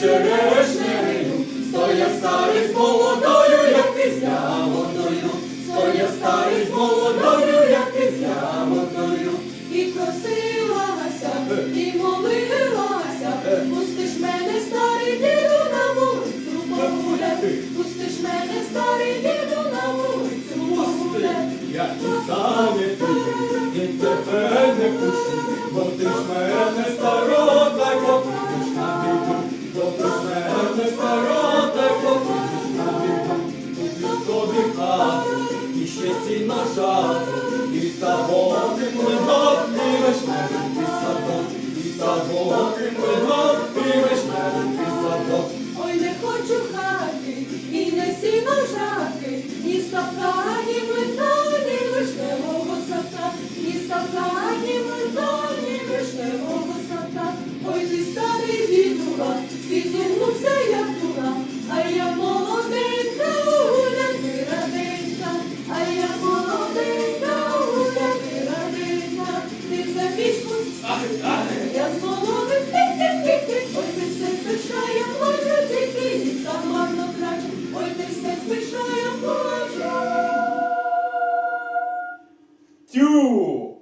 черешнею, стоя старий з молодою, як ти з ягодою, стоя старий з молодою, як ти з ягодою. І просилася, і молилася, пустиш мене, старий діду, на вулицю погуляти, пустиш мене, старий діду, на вулицю погуляти. Я і саме ти, і тебе не пущу, бо ти ж мене старо, тобі хату, і ще нажати, і та млинок, все спішає, плаче. Тю!